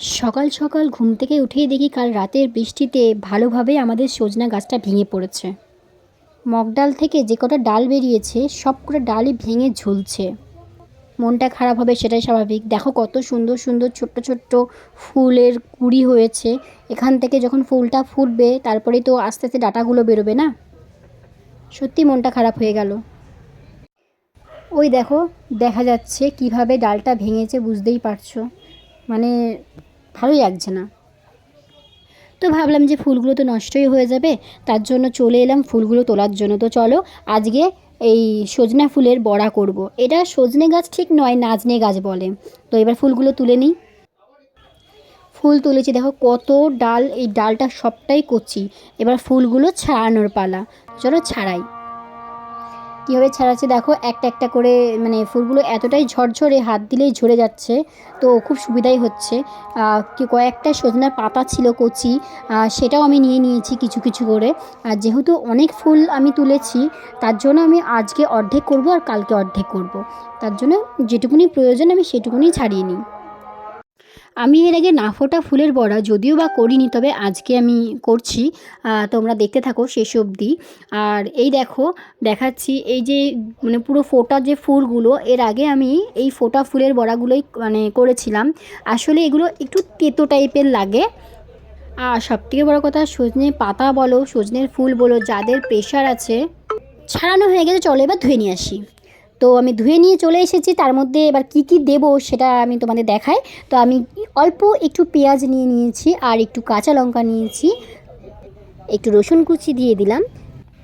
সকাল সকাল ঘুম থেকে উঠেই দেখি কাল রাতের বৃষ্টিতে ভালোভাবে আমাদের সজনা গাছটা ভেঙে পড়েছে। মগডাল থেকে যে কটা ডাল বেরিয়েছে, সব কটা ডালই ভেঙে ঝুলছে। মনটা খারাপ হবে সেটাই স্বাভাবিক। দেখো কত সুন্দর সুন্দর ছোট্ট ছোট্ট ফুলের কুড়ি হয়েছে। এখান থেকে যখন ফুলটা ফুটবে, তারপরেই তো আস্তে আস্তে ডাটাগুলো বেরোবে না? সত্যি মনটা খারাপ হয়ে গেল। ওই দেখো, দেখা যাচ্ছে কীভাবে ডালটা ভেঙেছে, বুঝতেই পারছ। মানে ভালোই লাগছে না। তো ভাবলাম যে ফুলগুলো তো নষ্টই হয়ে যাবে, তার জন্য চলে এলাম ফুলগুলো তোলার জন্য। তো চলো, আজকে এই সজনা ফুলের বড়া করব। এটা সজনে গাছ ঠিক নয়, নাজনে গাছ বলে। তো এবার ফুলগুলো তুলে নিই। ফুল তুলেছি, দেখো কত ডাল, এই ডালটা সবটাই করছি। এবার ফুলগুলো ছাড়ানোর পালা। চলো ছাড়াই। কীভাবে ছাড়াচ্ছে? দেখো, একটা একটা করে মানে ফুলগুলো এতটাই ঝরঝরে, হাত দিলেই ঝরে যাচ্ছে। তো খুব সুবিধাই হচ্ছে। কয়েকটা সজনার পাতা ছিল কচি সেটাও আমি নিয়ে নিয়েছি কিছু কিছু করে। আর যেহেতু অনেক ফুল আমি তুলেছি, তার জন্য আমি আজকে অর্ধেক করব আর কালকে অর্ধেক করব। তার জন্য যেটুকুনি প্রয়োজন আমি সেটুকুনি ছাড়িয়ে নিই। আমি এর আগে না ফোটা ফুলের বড়া যদিও বা করিনি, তবে আজকে আমি করছি। তোমরা দেখতে থাকো শেষ অবধি। আর এই দেখো, দেখাচ্ছি এই যে মানে পুরো ফোটা যে ফুলগুলো, এর আগে আমি এই ফোটা ফুলের বড়াগুলোই মানে করেছিলাম। আসলে এগুলো একটু তেতো টাইপের লাগে। আর সবথেকে বড় কথা, সজনে পাতা বলো, সজনের ফুল বলো, যাদের প্রেশার আছে, ছাড়ানো হয়ে গেছে, চলো এবার ধুয়ে নিয়ে আসি। তো আমি ধুয়ে নিয়ে চলে এসেছি। তার মধ্যে এবার কি কি দেব সেটা আমি তোমাদের দেখাই। তো আমি অল্প একটু পেঁয়াজ নিয়ে নিয়েছি আর একটু কাঁচা লঙ্কা নিয়েছি। একটু রসুন কুচি দিয়ে দিলাম।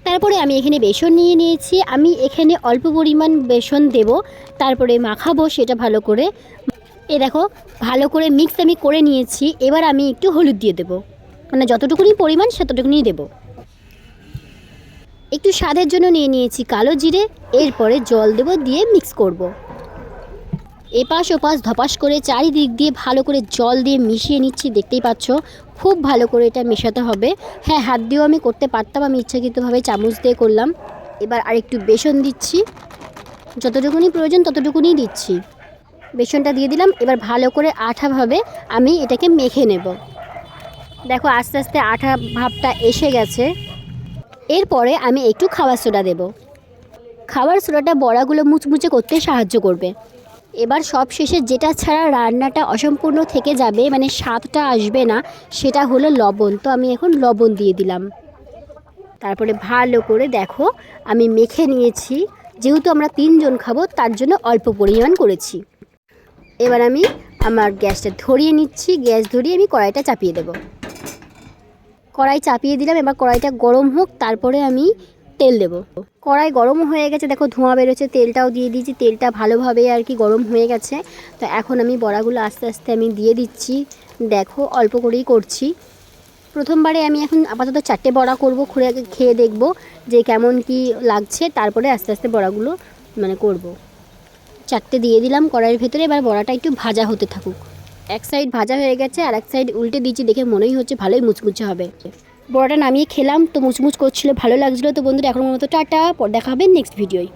তারপরে আমি এখানে বেসন নিয়ে নিয়েছি। আমি এখানে অল্প পরিমাণ বেসন দেব। তারপরে মাখাবো সেটা ভালো করে। এ দেখো, ভালো করে মিক্স আমি করে নিয়েছি। এবার আমি একটু হলুদ দিয়ে দেবো। মানে যতটুকুনি পরিমাণ ততটুকুনি দেবো। একটু স্বাদের জন্য নিয়ে নিয়েছি কালো জিরে, এরপরে জল দেব দিয়ে মিক্স করব। এপাশ ওপাশ ধপাস করে চারিদিক দিয়ে ভালো করে জল দিয়ে মিশিয়ে নিচ্ছি, দেখতেই পাচ্ছ? খুব ভালো করে এটা মেশাতে হবে। হ্যাঁ হাত দিয়েও আমি করতে পারতাম, আমি ইচ্ছাকৃতভাবে চামচ দিয়ে করলাম। এবার আর একটু বেসন দিচ্ছি। যতটুকুনি প্রয়োজন ততটুকুনি দিচ্ছি। বেসনটা দিয়ে দিলাম, এবার ভালো করে আঠাভাবে আমি এটাকে মেখে নেব। দেখো, আস্তে আস্তে আঠা ভাবটা এসে গেছে। এরপরে আমি একটু খাবার সোডা দেব। খাবার সোডাটা বড়াগুলো মুচমুচে করতে সাহায্য করবে। এবার সব শেষে যেটা ছাড়া রান্নাটা অসম্পূর্ণ থেকে যাবে মানে স্বাদটা আসবে না, সেটা হলো লবণ। তো আমি এখন লবণ দিয়ে দিলাম। তারপরে ভালো করে দেখো, আমি মেখে নিয়েছি। যেহেতু আমরা তিনজন খাব, তার জন্য অল্প পরিমাণ করেছি। এবার আমি আমার গ্যাসটা ধরিয়ে নিচ্ছি। গ্যাস ধরিয়ে আমি কড়াইটা চাপিয়ে দেবো। কড়াই চাপিয়ে দিলাম, এবার কড়াইটা গরম হোক, তারপরে আমি তেল দেবো। কড়াই গরম হয়ে গেছে, দেখো ধোঁয়া বেরোচ্ছে, তেলটাও দিয়ে দিয়েছি, তেলটা ভালোভাবে আর কি গরম হয়ে গেছে। তো এখন আমি বড়াগুলো আস্তে আস্তে আমি দিয়ে দিচ্ছি। দেখো, অল্প করেই করছি। প্রথমবারে আমি এখন আপাতত চারটে বড়া করব, খুঁড়ে খেয়ে দেখব যে কেমন কি লাগছে, তারপরে আস্তে আস্তে বড়াগুলো মানে করব। চারটে দিয়ে দিলাম কড়াইয়ের ভেতরে, এবার বড়াটা একটু ভাজা হতে থাকুক। এক সাইড ভাজা হয়ে গেছে আর এক সাইড উল্টে দিয়েছি দেখে মনেই হচ্ছে ভালোই মুচমুচে হবে। বড়াটা নামিয়ে খেলাম, তো মুচমুচ করছিল, ভালো লাগছিল। তো বন্ধুরা এখন মতো টাটা, পর দেখা হবে নেক্সট ভিডিওয়